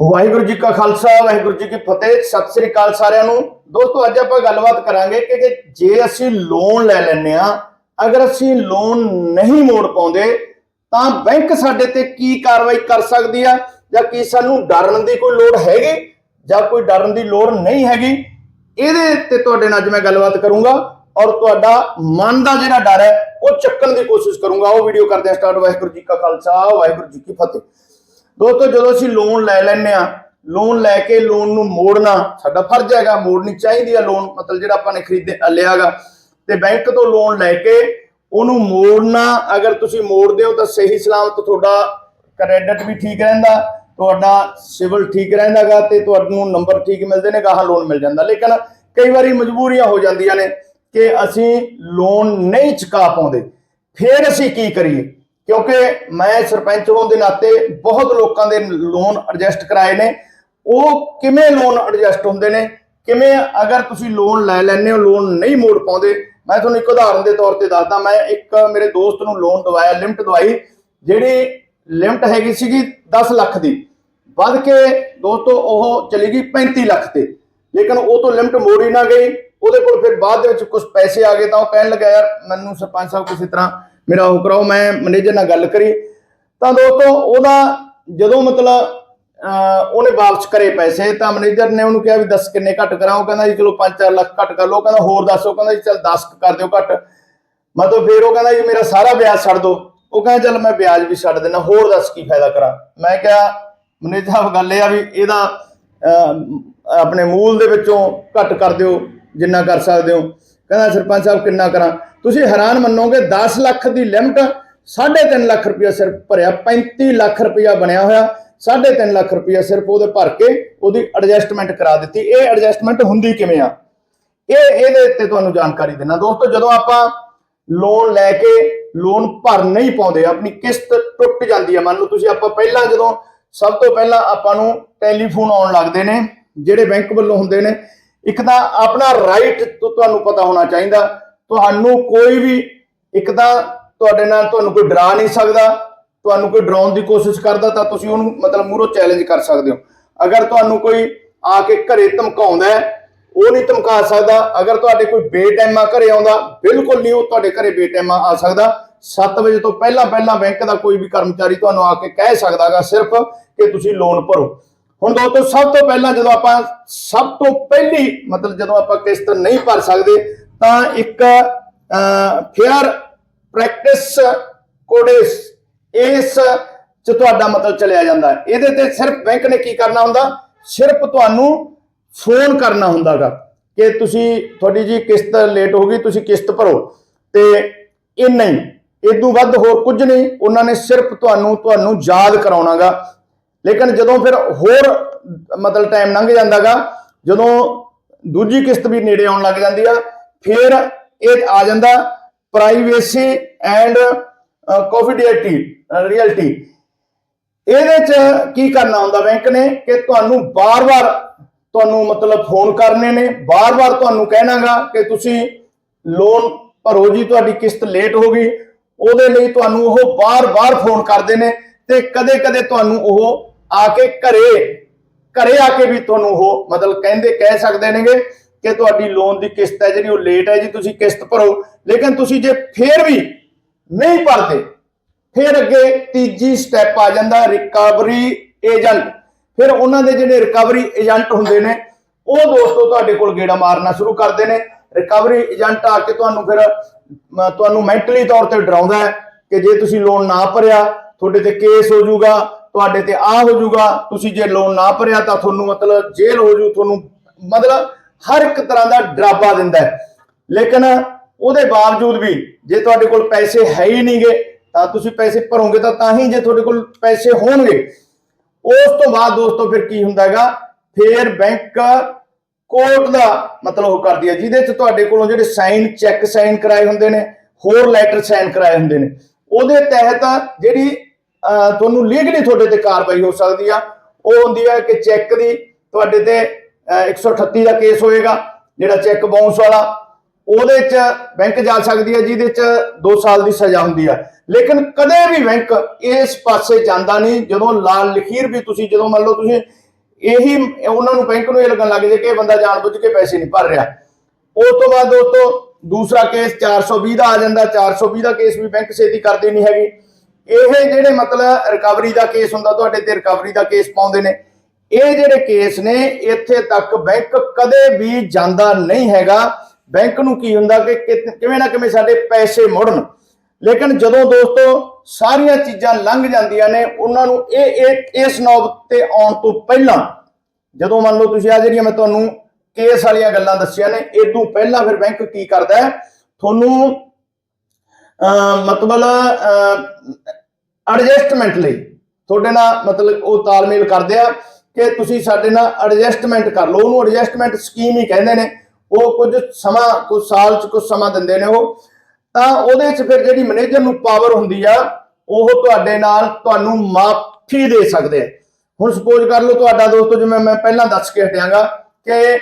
ਵਾਹਿਗੁਰੂ ਜੀ ਕਾ ਖਾਲਸਾ, ਵਾਹਿਗੁਰੂ ਜੀ ਕੀ ਫਤਿਹ। ਸਤਿ ਸ੍ਰੀ ਅਕਾਲ ਸਾਰਿਆਂ ਨੂੰ। ਦੋਸਤੋ, ਅੱਜ ਆਪਾਂ ਗੱਲਬਾਤ ਕਰਾਂਗੇ ਕਿ ਜੇ ਅਸੀਂ ਲੋਨ ਲੈ ਲੈਂਦੇ ਆ ਅਗਰ ਅਸੀਂ ਲੋਨ ਨਹੀਂ ਮੋੜ ਪਾਉਂਦੇ, ਤਾਂ ਬੈਂਕ ਸਾਡੇ ਤੇ ਕੀ ਕਾਰਵਾਈ ਕਰ ਸਕਦੀ ਆ? ਜਾਂ ਕੀ ਸਾਨੂੰ ਡਰਨ ਦੀ ਕੋਈ ਲੋੜ ਹੈਗੀ? ਜਾਂ ਕੋਈ ਡਰਨ ਦੀ ਲੋੜ ਨਹੀਂ ਹੈਗੀ? ਇਹਦੇ ਤੇ ਤੁਹਾਡੇ ਨਾਲ ਅੱਜ ਮੈਂ ਗੱਲਬਾਤ ਕਰੂੰਗਾ। ਔਰ ਤੁਹਾਡਾ ਮਨ ਦਾ ਜਿਹੜਾ ਡਰ ਹੈ, ਉਹ ਚੱਕਣ ਦੀ ਕੋਸ਼ਿਸ਼ ਕਰੂੰਗਾ। ਉਹ ਵੀਡੀਓ ਕਰਦੇ ਆ ਸਟਾਰਟ ਵਾਹਿਗੁਰੂ ਜੀ ਕਾ ਖਾਲਸਾ, ਵਾਹਿਗੁਰੂ ਜੀ ਕੀ ਫਤਿਹ। ਦੋਸਤੋ, ਜਦੋਂ ਅਸੀਂ ਲੋਨ ਲੈ ਲੈਂਦੇ ਆ ਲੋਨ ਲੈ ਕੇ ਲੋਨ ਨੂੰ ਮੋੜਨਾ, ਸਾਡਾ ਫਰਜ਼ ਹੈਗਾ, ਮੋੜਨੀ ਚਾਹੀਦੀ ਆ ਲੋਨ ਮਤਲਬ ਜਿਹੜਾ ਆਪਾਂ ਨੇ ਖਰੀਦੇ ਲਿਆਗਾ ਤੇ ਬੈਂਕ ਤੋਂ ਲੋਨ ਲੈ ਕੇ ਉਹਨੂੰ ਮੋੜਨਾ, ਅਗਰ ਤੁਸੀਂ ਮੋੜਦੇ ਹੋ ਤਾਂ ਸਹੀ ਸਲਾਮਤ ਤੁਹਾਡਾ ਕ੍ਰੈਡਿਟ ਵੀ ਠੀਕ ਰਹਿੰਦਾ, ਤੁਹਾਡਾ ਸਿਵਲ ਠੀਕ ਰਹਿੰਦਾਗਾ ਤੇ ਤੁਹਾਨੂੰ ਨੰਬਰ ਠੀਕ ਮਿਲਦੇ ਨੇ, ਗਾਹਾਂ ਲੋਨ ਮਿਲ ਜਾਂਦਾ। ਲੇਕਿਨ ਕਈ ਵਾਰੀ ਮਜਬੂਰੀਆਂ ਹੋ ਜਾਂਦੀਆਂ ਨੇ ਕਿ ਅਸੀਂ ਲੋਨ ਨਹੀਂ ਚੁਕਾ ਪਾਉਂਦੇ। ਫਿਰ ਅਸੀਂ ਕੀ ਕਰੀਏ? ਕਿਉਂਕਿ ਮੈਂ ਸਰਪੰਚ ਹੋਣ ਦੇ ਨਾਤੇ ਬਹੁਤ ਲੋਕਾਂ ਦੇ ਲੋਨ ਐਡਜਸਟ ਕਰਾਏ ਨੇ। ਉਹ ਕਿਵੇਂ ਲੋਨ ਐਡਜਸਟ ਹੁੰਦੇ ਨੇ? ਕਿਵੇਂ ਅਗਰ ਤੁਸੀਂ ਲੋਨ ਲੈ ਲੈਂਦੇ ਹੋ ਲੋਨ ਨਹੀਂ ਮੋੜ ਪਾਉਂਦੇ? ਮੈਂ ਤੁਹਾਨੂੰ ਇੱਕ ਉਦਾਹਰਨ ਦੇ ਤੌਰ ਤੇ ਦੱਸਦਾ। ਮੈਂ ਇੱਕ ਮੇਰੇ ਦੋਸਤ ਨੂੰ ਲੋਨ ਦਵਾਇਆ ਲਿਮਟ ਦਵਾਈ, ਜਿਹੜੀ ਲਿਮਟ ਹੈਗੀ ਸੀਗੀ 10 ਲੱਖ ਦੀ। ਵੱਧ ਕੇ ਦੋਸਤੋ, ਉਹ ਚਲੀ ਗਈ 35 ਲੱਖ ਤੇ। ਲੇਕਿਨ ਉਹ ਤੋਂ ਲਿਮਟ ਮੋੜੀ ਨਾ ਗਈ। ਉਹਦੇ ਕੋਲ ਫਿਰ ਬਾਅਦ ਦੇ ਵਿੱਚ ਕੁਝ ਪੈਸੇ ਆ ਗਏ ਤਾਂ ਉਹ ਕਹਿਣ ਲੱਗਾ, ਯਾਰ, ਮੈਨੂੰ ਸਰਪੰਚ ਸਾਹਿਬ ਕਿਸੇ ਤਰ੍ਹਾਂ ਮੇਰਾ ਉਹ ਕਰਾਓ ਮੈਂ ਮੈਨੇਜਰ ਨਾਲ ਗੱਲ ਕਰੀ। ਤਾਂ ਦੋਸਤੋ ਉਹਦਾ ਜਦੋਂ ਮਤਲਬ ਉਹਨੇ ਵਾਪਸ ਕਰੇ ਪੈਸੇ ਤਾਂ ਮੈਨੇਜਰ ਨੇ ਉਹਨੂੰ ਕਿਹਾ ਵੀ ਦੱਸ ਕਿੰਨੇ ਘੱਟ ਕਰਾਂ ਉਹ ਕਹਿੰਦਾ ਜੀ ਚਲੋ 5-4 ਲੱਖ ਘੱਟ ਕਰ ਲਓ। ਕਹਿੰਦਾ ਹੋਰ ਦੱਸੋ ਕਹਿੰਦਾ ਜੀ ਚਲ 10 ਕਰ ਦਿਓ ਘੱਟ। ਮਤਲਬ ਫਿਰ ਉਹ ਕਹਿੰਦਾ ਜੀ ਮੇਰਾ ਸਾਰਾ ਵਿਆਜ ਛੱਡ ਦਿਓ। ਉਹ ਕਹਿੰਦਾ ਚਲ ਮੈਂ ਵਿਆਜ ਵੀ ਛੱਡ ਦਿੰਦਾ ਹੋਰ ਦੱਸ ਕੀ ਫਾਇਦਾ ਕਰਾਂ। ਮੈਂ ਕਿਹਾ ਮੈਨੇਜਰ ਸਾਹਿਬ ਗੱਲ ਇਹ ਆ ਵੀ ਇਹਦਾ ਅਹ, ਆਪਣੇ ਮੂਲ ਦੇ ਵਿੱਚੋਂ ਘੱਟ ਕਰ ਦਿਓ ਜਿੰਨਾ ਕਰ ਸਕਦੇ ਹੋ। ਕਹਿੰਦਾ, ਸਰਪੰਚ ਸਾਹਿਬ, ਕਿੰਨਾ ਕਰਾਂ? ਤੁਸੀਂ ਹੈਰਾਨ ਮੰਨੋਗੇ 10 ਲੱਖ ਦੀ ਲਿਮਟ 3.5 ਲੱਖ ਰੁਪਇਆ ਸਿਰਫ ਭਰਿਆ 35 ਲੱਖ ਰੁਪਇਆ ਬਣਿਆ ਹੋਇਆ 3.5 ਲੱਖ ਰੁਪਇਆ ਸਿਰਫ ਉਹਦੇ ਭਰ ਕੇ ਉਹਦੀ ਐਡਜਸਟਮੈਂਟ ਕਰਾ ਦਿੱਤੀ। ਇਹ ਐਡਜਸਟਮੈਂਟ ਹੁੰਦੀ ਕਿਵੇਂ ਆ? ਇਹ, ਇਹਦੇ ਉੱਤੇ ਤੁਹਾਨੂੰ ਜਾਣਕਾਰੀ ਦੇਣਾ ਦੋਸਤੋ, ਜਦੋਂ ਆਪਾਂ ਲੋਨ ਲੈ ਕੇ ਲੋਨ ਭਰ ਨਹੀਂ ਪਾਉਂਦੇ, ਆਪਣੀ ਕਿਸ਼ਤ ਟੁੱਟ ਜਾਂਦੀ ਹੈ ਮੰਨ ਲਓ ਤੁਸੀਂ ਆਪਾਂ ਪਹਿਲਾਂ ਜਦੋਂ ਸਭ ਤੋਂ ਪਹਿਲਾਂ ਆਪਾਂ ਨੂੰ ਟੈਲੀਫੋਨ ਆਉਣ ਲੱਗਦੇ ਨੇ, ਜਿਹੜੇ ਬੈਂਕ ਵੱਲੋਂ ਹੁੰਦੇ ਨੇ ਇੱਕ ਤਾਂ ਆਪਣਾ ਰਾਈਟ ਤੁਹਾਨੂੰ ਪਤਾ ਹੋਣਾ ਚਾਹੀਦਾ। ਤੁਹਾਨੂੰ ਕੋਈ ਵੀ ਇੱਕ ਤਾਂ ਤੁਹਾਡੇ ਨਾਲ ਤੁਹਾਨੂੰ ਕੋਈ ਡਰਾ ਨਹੀਂ ਸਕਦਾ। ਤੁਹਾਨੂੰ ਕੋਈ ਡਰਾਉਣ ਦੀ ਕੋਸ਼ਿਸ਼ ਕਰਦਾ ਤਾਂ ਤੁਸੀਂ ਉਹਨੂੰ ਮਤਲਬ ਮੂਹਰੋਂ ਚੈਲੰਜ ਕਰ ਸਕਦੇ ਹੋ। ਅਗਰ ਤੁਹਾਨੂੰ ਕੋਈ ਆ ਕੇ ਘਰੇ ਧਮਕਾਉਂਦਾ ਉਹ ਨਹੀਂ ਧਮਕਾ ਸਕਦਾ। ਅਗਰ ਤੁਹਾਡੇ ਕੋਈ ਬੇਟਾਈਮਾ ਘਰੇ ਆਉਂਦਾ, ਬਿਲਕੁਲ ਨਹੀਂ ਉਹ ਤੁਹਾਡੇ ਘਰੇ ਬੇਟਾਈਮਾ ਆ ਸਕਦਾ। 7 ਵਜੇ ਤੋਂ ਪਹਿਲਾਂ ਪਹਿਲਾਂ ਬੈਂਕ ਦਾ ਕੋਈ ਵੀ ਕਰਮਚਾਰੀ ਤੁਹਾਨੂੰ ਆ ਕੇ ਕਹਿ ਸਕਦਾਗਾ ਸਿਰਫ ਕਿ ਤੁਸੀਂ ਲੋਨ ਭਰੋ। ਹੁਣ ਦੋਸਤੋ ਸਭ ਤੋਂ ਪਹਿਲਾਂ ਜਦੋਂ ਆਪਾਂ ਸਭ ਤੋਂ ਪਹਿਲੀ ਮਤਲਬ ਜਦੋਂ ਆਪਾਂ ਕਿਸ਼ਤ ਨਹੀਂ ਭਰ ਸਕਦੇ, ਤਾਂ ਇੱਕ ਫੇਅਰ ਪ੍ਰੈਕਟਿਸ ਕੋਡਿਸ ਇਸ ਚ ਤੁਹਾਡਾ ਮਤਲਬ ਚਲਿਆ ਜਾਂਦਾ। ਹੈ ਇਹਦੇ ਤੇ ਸਿਰਫ ਬੈਂਕ ਨੇ ਕੀ ਕਰਨਾ ਹੁੰਦਾ? ਸਿਰਫ ਤੁਹਾਨੂੰ ਫੋਨ ਕਰਨਾ ਹੁੰਦਾਗਾ ਕਿ ਤੁਸੀਂ, ਤੁਹਾਡੀ ਜੀ ਕਿਸ਼ਤ ਲੇਟ ਹੋ ਗਈ, ਤੁਸੀਂ ਕਿਸ਼ਤ ਭਰੋ। ਤੇ ਇਹ ਨਹੀਂ ਇਦੋਂ ਵੱਧ ਹੋਰ ਕੁਝ ਨਹੀਂ। ਉਹਨਾਂ ਨੇ ਸਿਰਫ ਤੁਹਾਨੂੰ ਤੁਹਾਨੂੰ ਯਾਦ ਕਰਾਉਣਾਗਾ। ਲੇਕਿਨ ਜਦੋਂ ਫਿਰ ਹੋਰ, ਮਤਲਬ ਟਾਈਮ ਲੰਘ ਜਾਂਦਾਗਾ, ਜਦੋਂ ਦੂਜੀ ਕਿਸ਼ਤ ਵੀ ਨੇੜੇ ਆਉਣ ਲੱਗ ਜਾਂਦੀ ਆ, ਫਿਰ ਇਹ ਆ ਜਾਂਦਾ ਪ੍ਰਾਈਵੇਸੀ ਐਂਡ ਕੰਫੀਡੈਂਟੀ ਰੀਅਲਟੀ ਇਹਦੇ ਚ ਕੀ ਕਰਨਾ ਹੁੰਦਾ ਬੈਂਕ ਨੇ ਕਿ ਤੁਹਾਨੂੰ ਬਾਰ-ਬਾਰ ਤੁਹਾਨੂੰ ਮਤਲਬ ਫੋਨ ਕਰਨੇ ਨੇ, ਬਾਰ-ਬਾਰ ਤੁਹਾਨੂੰ ਕਹਿਣਾਗਾ ਕਿ ਤੁਸੀਂ ਲੋਨ ਭਰੋ ਜੀ, ਤੁਹਾਡੀ ਕਿਸ਼ਤ ਲੇਟ ਹੋ ਗਈ, ਉਹਦੇ ਲਈ ਤੁਹਾਨੂੰ ਉਹ ਬਾਰ-ਬਾਰ ਫੋਨ ਕਰਦੇ ਨੇ ਤੇ ਕਦੇ-ਕਦੇ ਤੁਹਾਨੂੰ ਉਹ ਆ ਕੇ ਘਰੇ ਘਰੇ ਆ ਕੇ ਵੀ ਤੁਹਾਨੂੰ ਉਹ ਮਤਲਬ ਕਹਿੰਦੇ, ਕਹਿ ਸਕਦੇ ਨੇਗੇ ਕਿ ਤੁਹਾਡੀ ਲੋਨ ਦੀ ਕਿਸ਼ਤ ਹੈ ਜਿਹੜੀ, ਉਹ ਲੇਟ ਹੈ ਜੀ, ਤੁਸੀਂ ਕਿਸ਼ਤ ਭਰੋ। ਲੇਕਿਨ ਤੁਸੀਂ ਜੇ ਫੇਰ ਵੀ ਨਹੀਂ ਭਰਦੇ, ਫਿਰ ਅੱਗੇ ਤੀਜੀ ਸਟੈਪ ਆ ਜਾਂਦਾ ਰਿਕਵਰੀ ਏਜੰਟ ਫਿਰ ਉਹਨਾਂ ਦੇ ਜਿਹੜੇ ਰਿਕਵਰੀ ਏਜੰਟ ਹੁੰਦੇ ਨੇ, ਉਹ ਦੋਸਤੋ ਤੁਹਾਡੇ ਕੋਲ ਗੇੜਾ ਮਾਰਨਾ ਸ਼ੁਰੂ ਕਰਦੇ ਨੇ। ਰਿਕਵਰੀ ਏਜੰਟ ਆ ਕੇ ਤੁਹਾਨੂੰ ਫਿਰ ਤੁਹਾਨੂੰ ਮੈਂਟਲੀ ਤੌਰ ਤੇ ਡਰਾਉਂਦਾ ਹੈ ਕਿ ਜੇ ਤੁਸੀਂ ਲੋਨ ਨਾ ਭਰਿਆ, ਤੁਹਾਡੇ ਤੇ ਕੇਸ ਹੋ ਜਾਊਗਾ। ਤੁਹਾਡੇ ਤੇ ਆ ਹੋ ਜਾਊਗਾ। ਤੁਸੀਂ ਜੇ ਲੋਨ ਨਾ ਭਰਿਆ ਤਾਂ ਤੁਹਾਨੂੰ ਮਤਲਬ ਜੇਲ੍ਹ ਹੋ ਜੂ, ਤੁਹਾਨੂੰ ਮਤਲਬ ਹਰ ਇੱਕ ਤਰ੍ਹਾਂ ਦਾ ਡਰਾਬਾ ਦਿੰਦਾ ਹੈ। ਲੇਕਿਨ ਉਹਦੇ ਬਾਵਜੂਦ ਵੀ ਜੇ ਤੁਹਾਡੇ ਕੋਲ ਪੈਸੇ ਹੈ ਹੀ ਨਹੀਂਗੇ, ਤਾਂ ਤੁਸੀਂ ਪੈਸੇ ਭਰੋਗੇ ਤਾਂ ਤਾਂ ਹੀ ਜੇ ਤੁਹਾਡੇ ਕੋਲ ਪੈਸੇ ਹੋਣਗੇ। ਉਸ ਤੋਂ ਬਾਅਦ ਦੋਸਤੋ ਫਿਰ ਕੀ ਹੁੰਦਾ ਹੈਗਾ? ਫਿਰ ਬੈਂਕ ਕੋਰਟ ਦਾ ਮਤਲਬ ਉਹ ਕਰਦੀ ਹੈ, ਜਿਹਦੇ ਚ ਤੁਹਾਡੇ ਕੋਲੋਂ ਜਿਹੜੇ ਸਾਈਨ, ਚੈੱਕ ਸਾਈਨ ਕਰਾਏ ਹੁੰਦੇ ਨੇ, ਹੋਰ ਲੈਟਰ ਸਾਈਨ ਕਰਾਏ ਹੁੰਦੇ ਨੇ। ਉਹਦੇ ਤਹਿਤ ਜਿਹੜੀ ਤੁਹਾਨੂੰ ਲੀਗਲੀ ਤੁਹਾਡੇ ਤੇ ਕਾਰਵਾਈ ਹੋ ਸਕਦੀ ਆ। ਉਹ ਹੁੰਦੀ ਹੈ ਕਿ ਚੈੱਕ ਦੀ ਤੁਹਾਡੇ ਤੇ ਅਹ, 138 ਦਾ ਕੇਸ ਹੋਏਗਾ ਜਿਹੜਾ ਚੈੱਕ ਬਾਉਂਸ ਵਾਲਾ ਉਹਦੇ ਚ ਬੈਂਕ ਜਾ ਸਕਦੀ ਹੈ ਜਿਹਦੇ ਚ 2 ਸਾਲ ਦੀ ਸਜ਼ਾ ਹੁੰਦੀ ਹੈ ਲੇਕਿਨ ਕਦੇ ਵੀ ਬੈਂਕ ਇਸ ਪਾਸੇ ਜਾਂਦਾ ਨਹੀਂ ਜਦੋਂ ਲਾਲ ਲਖੀਰ ਵੀ ਤੁਸੀਂ ਜਦੋਂ ਮੰਨ ਲਓ ਤੁਸੀਂ ਇਹੀ ਉਹਨਾਂ ਨੂੰ ਬੈਂਕ ਨੂੰ ਇਹ ਲੱਗਣ ਲੱਗ ਜੇ ਕਿ ਇਹ ਬੰਦਾ ਜਾਣਬੁੱਝ ਕੇ ਪੈਸੇ ਨਹੀਂ ਭਰ ਰਿਹਾ। ਉਸ ਤੋਂ ਬਾਅਦ ਦੋਸਤੋ ਦੂਸਰਾ ਕੇਸ 420 ਦਾ ਆ ਜਾਂਦਾ 420 ਦਾ ਕੇਸ ਵੀ ਬੈਂਕ ਛੇਤੀ ਕਰਦੀ ਨਹੀਂ ਹੈਗੀ। ਇਹ ਜਿਹੜੇ ਮਤਲਬ ਰਿਕਵਰੀ ਦਾ ਕੇਸ ਹੁੰਦਾ, ਤੁਹਾਡੇ ਤੇ ਰਿਕਵਰੀ ਦਾ ਕੇਸ ਪਾਉਂਦੇ ਨੇ, ਇਹ ਜਿਹੜੇ ਕੇਸ ਨੇ, ਇੱਥੇ ਤੱਕ ਬੈਂਕ ਕਦੇ ਵੀ ਜਾਂਦਾ ਨਹੀਂ ਹੈਗਾ। ਬੈਂਕ ਨੂੰ ਕੀ ਹੁੰਦਾ ਕਿ ਕਿਵੇਂ ਨਾ ਕਿਵੇਂ ਸਾਡੇ ਪੈਸੇ ਮੁੜਨ। ਲੇਕਿਨ ਜਦੋਂ ਦੋਸਤੋ ਸਾਰੀਆਂ ਚੀਜ਼ਾਂ ਲੰਘ ਜਾਂਦੀਆਂ ਨੇ, ਉਹਨਾਂ ਨੂੰ ਇਹ ਇਹ ਇਸ ਨੌਬਤ ਤੇ ਆਉਣ ਤੋਂ ਪਹਿਲਾਂ, ਜਦੋਂ ਮੰਨ ਲਓ ਤੁਸੀਂ ਆ ਜਿਹੜੀਆਂ ਮੈਂ ਤੁਹਾਨੂੰ ਕੇਸ ਵਾਲੀਆਂ ਗੱਲਾਂ ਦੱਸੀਆਂ ਨੇ, ਇਹ ਤੋਂ ਪਹਿਲਾਂ ਫਿਰ ਬੈਂਕ ਕੀ ਕਰਦਾ ਹੈ? ਤੁਹਾਨੂੰ, ਅਹ ਮਤਲਬ ਐਡਜਸਟਮੈਂਟ ਲਈ। ਤੁਹਾਡੇ ਨਾਲ ਮਤਲਬ ਉਹ ਤਾਲਮੇਲ ਕਰਦੇ ਆ ਕਿ ਤੁਸੀਂ ਸਾਡੇ ਨਾਲ ਐਡਜਸਟਮੈਂਟ ਕਰ ਲਓ। ਉਹਨੂੰ ਐਡਜਸਟਮੈਂਟ ਸਕੀਮ ਹੀ ਕਹਿੰਦੇ ਨੇ। ਉਹ ਕੁਝ ਸਮਾਂ, ਕੁਝ ਸਾਲ ਚ ਕੁਝ ਸਮਾਂ ਦਿੰਦੇ ਨੇ ਉਹ। ਤਾਂ ਉਹਦੇ ਚ ਫਿਰ ਜਿਹੜੀ ਮੈਨੇਜਰ ਨੂੰ ਪਾਵਰ ਹੁੰਦੀ ਆ, ਉਹ ਤੁਹਾਡੇ ਨਾਲ ਤੁਹਾਨੂੰ ਮਾਫੀ ਦੇ ਸਕਦੇ ਆ। ਹੁਣ ਸਪੋਜ਼ ਕਰ ਲਓ ਤੁਹਾਡਾ ਦੋਸਤੋ, ਜਿਵੇਂ ਮੈਂ ਪਹਿਲਾਂ ਦੱਸ ਕੇ ਹਟਿਆਂਗਾ ਕਿ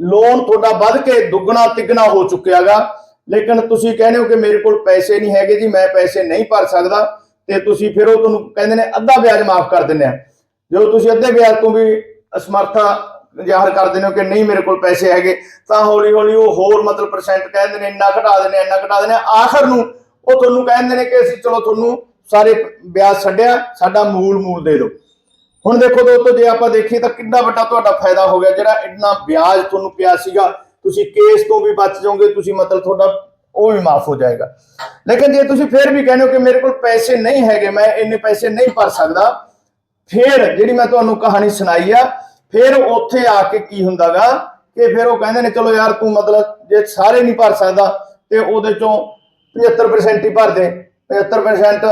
ਲੋਨ ਤੁਹਾਡਾ ਵੱਧ ਕੇ ਦੁੱਗਣਾ, ਤਿੱਗਣਾ ਹੋ ਚੁੱਕਿਆਗਾ। ਲੇਕਿਨ ਤੁਸੀਂ ਕਹਿੰਦੇ ਹੋ ਕਿ ਮੇਰੇ ਕੋਲ ਪੈਸੇ ਨਹੀਂ ਹੈਗੇ ਜੀ, ਮੈਂ ਪੈਸੇ ਨਹੀਂ ਭਰ ਸਕਦਾ। ਤੇ ਤੁਸੀਂ ਫਿਰ ਉਹ ਤੁਹਾਨੂੰ ਕਹਿੰਦੇ ਨੇ ਅੱਧਾ ਵਿਆਜ ਮਾਫ ਕਰ ਦਿੰਦੇ ਆ। ਜਦੋਂ ਤੁਸੀਂ ਅੱਧੇ ਵਿਆਜ ਤੋਂ ਵੀ ਅਸਮਰਥਾ ਜ਼ਾਹਰ ਕਰਦੇ ਦਿੰਦੇ ਕਿ ਨਹੀਂ ਮੇਰੇ ਕੋਲ ਪੈਸੇ ਹੈਗੇ ਤਾਂ ਹੌਲੀ ਹੌਲੀ ਉਹ ਹੋਰ ਮਤਲਬ ਪਰਸੈਂਟ ਕਹਿੰਦੇ ਨੇ ਇੰਨਾ ਘਟਾ ਦਿੰਦੇ ਆ, ਇੰਨਾ ਘਟਾ ਦਿੰਦੇ ਆ। ਆਖਰ ਨੂੰ ਉਹ ਤੁਹਾਨੂੰ ਕਹਿੰਦੇ ਨੇ ਕਿ ਅਸੀਂ ਚਲੋ ਤੁਹਾਨੂੰ ਸਾਰੇ ਵਿਆਜ ਛੱਡਿਆ ਸਾਡਾ ਮੂਲ ਮੂਲ ਦੇ ਦਿਓ। ਹੁਣ ਦੇਖੋ ਦੋਸਤੋ ਜੇ ਆਪਾਂ ਦੇਖੀਏ ਤਾਂ ਕਿੰਨਾ ਵੱਡਾ ਤੁਹਾਡਾ ਫਾਇਦਾ ਹੋ ਗਿਆ ਜਿਹੜਾ ਇੰਨਾ ਵਿਆਜ ਤੁਹਾਨੂੰ ਪਿਆ ਸੀਗਾ। ਤੁਸੀਂ ਕੇਸ ਤੋਂ ਵੀ ਬਚ ਜਾਓਗੇ ਤੁਸੀਂ ਮਤਲਬ ਤੁਹਾਡਾ ਉਹ ਵੀ ਮਾਫ ਹੋ ਜਾਏਗਾ। ਲੇਕਿਨ ਜੇ ਤੁਸੀਂ ਫਿਰ ਵੀ ਕਹਿੰਦੇ ਹੋ ਕਿ ਮੇਰੇ ਕੋਲ ਪੈਸੇ ਨਹੀਂ ਹੈਗੇ, ਮੈਂ ਇੰਨੇ ਪੈਸੇ ਨਹੀਂ ਭਰ ਸਕਦਾ, ਫਿਰ ਜਿਹੜੀ ਮੈਂ ਤੁਹਾਨੂੰ ਕਹਾਣੀ ਸੁਣਾਈ ਆ, ਫਿਰ ਉੱਥੇ ਆ ਕੇ ਕੀ ਹੁੰਦਾਗਾ ਕਿ ਫਿਰ ਉਹ ਕਹਿੰਦੇ ਨੇ, ਚਲੋ ਯਾਰ ਤੂੰ ਮਤਲਬ ਜੇ ਸਾਰੇ ਨਹੀਂ ਭਰ ਸਕਦਾ, ਤੇ ਉਹਦੇ ਚੋਂ 75% ਹੀ ਭਰ ਦੇ। 75%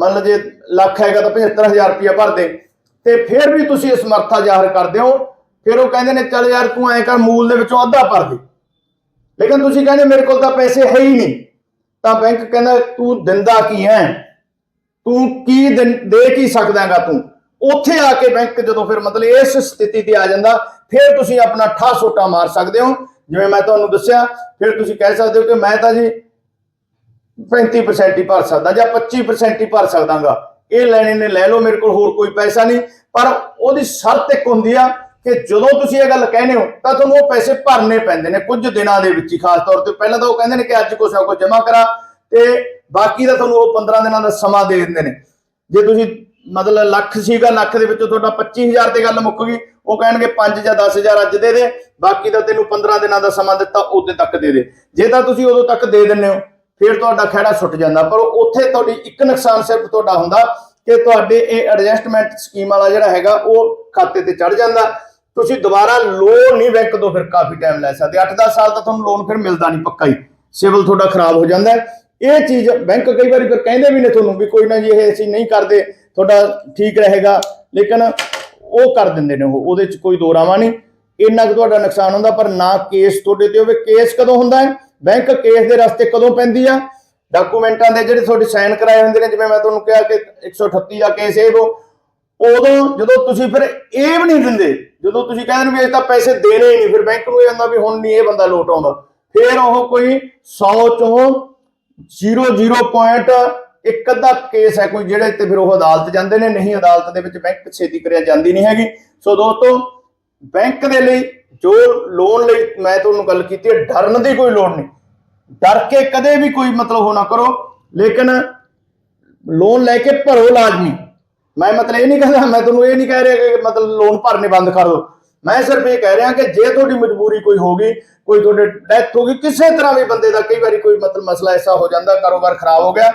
ਮੰਨ ਲਓ ਜੇ ਲੱਖ ਹੈਗਾ ਤਾਂ 75000 ਰੁਪਇਆ ਭਰ ਦੇ। ਤੇ ਫਿਰ ਵੀ ਤੁਸੀਂ ਸਮਰੱਥਾ ਜ਼ਾਹਰ ਕਰਦੇ ਹੋ, ਫਿਰ ਉਹ ਕਹਿੰਦੇ ਨੇ, ਚੱਲ ਯਾਰ ਤੂੰ ਐਂ ਕਰ, ਮੂਲ ਦੇ ਵਿੱਚੋਂ ਅੱਧਾ ਭਰ ਦੇ। ਲੇਕਿਨ ਤੁਸੀਂ ਕਹਿੰਦੇ ਮੇਰੇ ਕੋਲ ਤਾਂ ਪੈਸੇ ਹੈ ਹੀ ਨਹੀਂ। ਤਾਂ ਬੈਂਕ ਕਹਿੰਦਾ, ਤੂੰ ਦਿੰਦਾ ਕੀ ਹੈ ਤੂੰ ਕੀ ਦੇ ਕੀ ਸਕਦਾਗਾ ਤੂੰ? ਉੱਥੇ ਆ ਕੇ ਬੈਂਕ ਜਦੋਂ ਫਿਰ ਮਤਲਬ ਇਸ ਸਥਿਤੀ ਤੇ ਆ ਜਾਂਦਾ, ਫਿਰ ਤੁਸੀਂ ਆਪਣਾ ਠਾ ਸੋਟਾ ਮਾਰ ਸਕਦੇ ਹੋ। ਜਿਵੇਂ ਮੈਂ ਤੁਹਾਨੂੰ ਦੱਸਿਆ, ਫਿਰ ਤੁਸੀਂ ਕਹਿ ਸਕਦੇ ਹੋ ਕਿ ਮੈਂ ਤਾਂ ਜੀ 35% ਹੀ ਭਰ ਸਕਦਾ ਜਾਂ 25% ਹੀ ਭਰ ਸਕਦਾਗਾ। ਇਹ ਲੈਣੇ ਨੇ ਲੈ ਲਓ, ਮੇਰੇ ਕੋਲ ਹੋਰ ਕੋਈ ਪੈਸਾ ਨਹੀਂ। ਪਰ ਉਹਦੀ ਸ਼ਰਤ ਇੱਕ ਹੁੰਦੀ ਆ ਕਿ ਜਦੋਂ ਤੁਸੀਂ ਇਹ ਗੱਲ ਕਹਿੰਦੇ ਹੋ, ਤਾਂ ਤੁਹਾਨੂੰ ਉਹ ਪੈਸੇ ਭਰਨੇ ਪੈਂਦੇ ਨੇ ਕੁਝ ਦਿਨਾਂ ਦੇ ਵਿੱਚ ਹੀ, ਖਾਸ ਤੌਰ ਤੇ ਪਹਿਲਾਂ ਤਾਂ ਉਹ ਕਹਿੰਦੇ ਨੇ ਕਿ ਅੱਜ ਕੁਛ ਨਾ ਕੁਛ ਜਮ੍ਹਾਂ ਕਰਾ ਤੇ ਬਾਕੀ ਦਾ ਤੁਹਾਨੂੰ ਉਹ 15 ਦਿਨਾਂ ਦਾ ਸਮਾਂ ਦੇ ਦਿੰਦੇ ਨੇ। ਜੇ ਤੁਸੀਂ ਮਤਲਬ ਲੱਖ ਸੀਗਾ, ਲੱਖ ਦੇ ਵਿੱਚੋਂ ਤੁਹਾਡਾ 25000 ਤੇ ਗੱਲ ਮੁੱਕ ਗਈ, ਉਹ ਕਹਿਣਗੇ 5 ਜਾਂ 10000 ਅੱਜ ਦੇ ਦੇ, ਬਾਕੀ ਦਾ ਤੈਨੂੰ 15 ਦਿਨਾਂ ਦਾ ਸਮਾਂ ਦਿੱਤਾ ਉਦੋਂ ਤੱਕ ਦੇ ਦੇ। ਜੇ ਤਾਂ ਤੁਸੀਂ ਉਦੋਂ ਤੱਕ ਦੇ ਦਿੰਦੇ ਹੋ, ਫਿਰ ਤੁਹਾਡਾ ਖਹਿੜਾ ਸੁੱਟ ਜਾਂਦਾ। ਪਰ ਉੱਥੇ ਤੁਹਾਡੀ ਇੱਕ ਨੁਕਸਾਨ ਸਿਰਫ ਤੁਹਾਡਾ ਹੁੰਦਾ ਕਿ ਤੁਹਾਡੇ ਇਹ ਐਡਜਸਟਮੈਂਟ ਸਕੀਮ ਵਾਲਾ ਜਿਹੜਾ ਹੈਗਾ, ਉਹ ਖਾਤੇ ਤੇ ਚੜ ਜਾਂਦਾ। ਤੁਸੀਂ ਦੁਬਾਰਾ ਲੋਨ ਨਹੀਂ ਬੈਂਕ ਤੋਂ ਫਿਰ ਕਾਫੀ ਟਾਈਮ ਲੈ ਸਕਦੇ। 8-10 ਸਾਲ ਤਾਂ ਤੁਹਾਨੂੰ ਲੋਨ ਫਿਰ ਮਿਲਦਾ ਨਹੀਂ ਪੱਕਾ ਹੀ। ਸਿਵਲ ਤੁਹਾਡਾ ਖਰਾਬ ਹੋ ਜਾਂਦਾ ਇਹ ਚੀਜ਼ ਬੈਂਕ ਕਈ ਵਾਰੀ ਫਿਰ ਕਹਿੰਦੇ ਵੀ ਨੇ ਤੁਹਾਨੂੰ ਵੀ ਕੋਈ ਨਾ ਜੀ ਇਹ ਅਸੀਂ ਨਹੀਂ ਕਰਦੇ, ਤੁਹਾਡਾ ਠੀਕ ਰਹੇਗਾ। ਲੇਕਿਨ ਉਹ ਕਰ ਦਿੰਦੇ ਨੇ ਉਹ, ਉਹਦੇ ਚ ਕੋਈ ਦੋ ਰਾਵਾਂ ਨਹੀਂ। ਇੰਨਾ ਕੁ ਤੁਹਾਡਾ ਨੁਕਸਾਨ ਹੁੰਦਾ, ਪਰ ਨਾ ਕੇਸ ਤੁਹਾਡੇ ਤੇ ਹੋਵੇ। ਕੇਸ ਕਦੋਂ ਹੁੰਦਾ ਹੈ? ਬੈਂਕ ਕੇਸ ਦੇ ਰਸਤੇ ਕਦੋਂ ਪੈਂਦੀ ਆ? ਡਾਕੂਮੈਂਟਾਂ ਦੇ ਜਿਹੜੇ ਤੁਹਾਡੇ ਸਾਈਨ ਕਰਾਏ ਹੁੰਦੇ ਨੇ, ਜਿਵੇਂ ਮੈਂ ਤੁਹਾਨੂੰ ਕਿਹਾ ਕਿ 138 ਦਾ ਕੇਸ ਇਹ ਉਹ। ਉਦੋਂ ਜਦੋਂ ਤੁਸੀਂ ਫਿਰ ਇਹ ਵੀ ਨਹੀਂ ਦਿੰਦੇ, ਜਦੋਂ ਤੁਸੀਂ ਕਹਿੰਦੇ ਵੀ ਇਹ ਤਾਂ ਪੈਸੇ ਦੇਣੇ ਹੀ ਨਹੀਂ, ਫਿਰ ਬੈਂਕ ਨੂੰ ਇਹ ਹੁੰਦਾ ਵੀ ਹੁਣ ਨਹੀਂ ਇਹ ਬੰਦਾ ਲੋਟ ਆਉਂਦਾ। ਫਿਰ ਉਹ ਕੋਈ 100 ਚੋਂ 00 ਪੁਆਇੰਟ ਇੱਕ ਅੱਧਾ ਕੇਸ ਹੈ ਕੋਈ ਜਿਹੜੇ ਤੇ ਫਿਰ ਉਹ ਅਦਾਲਤ ਜਾਂਦੇ ਨੇ, ਨਹੀਂ ਅਦਾਲਤ ਦੇ ਵਿੱਚ ਬੈਂਕ ਛੇਤੀ ਕਰਿਆ ਜਾਂਦੀ ਨਹੀਂ ਹੈਗੀ। ਸੋ ਦੋਸਤੋ, ਬੈਂਕ ਦੇ ਲਈ ਜੋ ਲੋਨ ਲਈ ਮੈਂ ਤੁਹਾਨੂੰ ਗੱਲ ਕੀਤੀ ਹੈ, ਡਰਨ ਦੀ ਕੋਈ ਲੋੜ ਨਹੀਂ। ਡਰ ਕੇ ਕਦੇ ਵੀ ਕੋਈ ਮਤਲਬ ਹੋ ਨਾ ਕਰੋ, ਲੇਕਿਨ ਲੋਨ ਲੈ ਕੇ ਭਰੋ ਲਾਜ਼ਮੀ। ਮੈਂ ਮਤਲਬ ਇਹ ਨਹੀਂ ਕਹਿੰਦਾ, ਮੈਂ ਤੁਹਾਨੂੰ ਇਹ ਨਹੀਂ ਕਹਿ ਰਿਹਾ ਕਿ ਮਤਲਬ ਲੋਨ ਭਰਨੇ ਬੰਦ ਕਰ ਦਿਓ। ਮੈਂ ਸਿਰਫ ਇਹ ਕਹਿ ਰਿਹਾ ਕਿ ਜੇ ਤੁਹਾਡੀ ਮਜਬੂਰੀ ਕੋਈ ਹੋ ਗਈ, ਕੋਈ ਤੁਹਾਡੇ ਡੈਥ ਹੋ ਗਈ, ਕਿਸੇ ਤਰ੍ਹਾਂ ਵੀ ਬੰਦੇ ਦਾ ਕਈ ਵਾਰੀ ਕੋਈ ਮਤਲਬ ਮਸਲਾ ਐਸਾ ਹੋ ਜਾਂਦਾ, ਕਾਰੋਬਾਰ ਖਰਾਬ ਹੋ ਗਿਆ,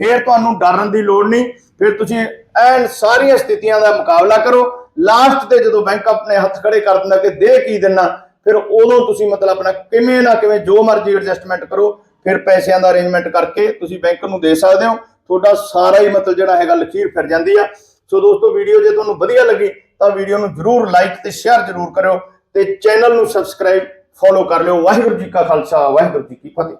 ਫਿਰ ਤੁਹਾਨੂੰ ਡਰਨ ਦੀ ਲੋੜ ਨਹੀਂ। ਫਿਰ ਤੁਸੀਂ ਐਨ ਸਾਰੀਆਂ ਸਥਿਤੀਆਂ ਦਾ ਮੁਕਾਬਲਾ ਕਰੋ। ਲਾਸਟ ਤੇ ਜਦੋਂ ਬੈਂਕ ਆਪਣੇ ਹੱਥ ਖੜੇ ਕਰ ਦਿੰਦਾ ਕਿ ਦੇ ਕੀ ਦੇਣਾ ਫਿਰ ਉਦੋਂ ਤੁਸੀਂ ਮਤਲਬ ਆਪਣਾ ਕਿਵੇਂ ਨਾ ਕਿਵੇਂ ਜੋ ਮਰਜ਼ੀ ਐਡਜਸਟਮੈਂਟ ਕਰੋ, ਫਿਰ ਪੈਸਿਆਂ ਦਾ ਅਰੇਂਜਮੈਂਟ ਕਰਕੇ ਤੁਸੀਂ ਬੈਂਕ ਨੂੰ ਦੇ ਸਕਦੇ ਹੋ। ਤੁਹਾਡਾ ਸਾਰਾ ਹੀ ਮਤਲਬ ਜਿਹੜਾ ਹੈਗਾ ਲਕੀਰ ਫਿਰ ਜਾਂਦੀ ਆ। ਸੋ ਦੋਸਤੋ, ਵੀਡੀਓ ਜੇ ਤੁਹਾਨੂੰ ਵਧੀਆ ਲੱਗੀ, ਤਾਂ ਵੀਡੀਓ ਨੂੰ ਜਰੂਰ ਲਾਈਕ ਤੇ ਸ਼ੇਅਰ ਜਰੂਰ ਕਰਿਓ ਤੇ ਚੈਨਲ ਨੂੰ ਸਬਸਕ੍ਰਾਈਬ ਫੋਲੋ ਕਰ ਲਿਓ। ਵਾਹਿਗੁਰੂ ਜੀ ਕਾ ਖਾਲਸਾ, ਵਾਹਿਗੁਰੂ ਜੀ ਕੀ ਫਤਿਹ।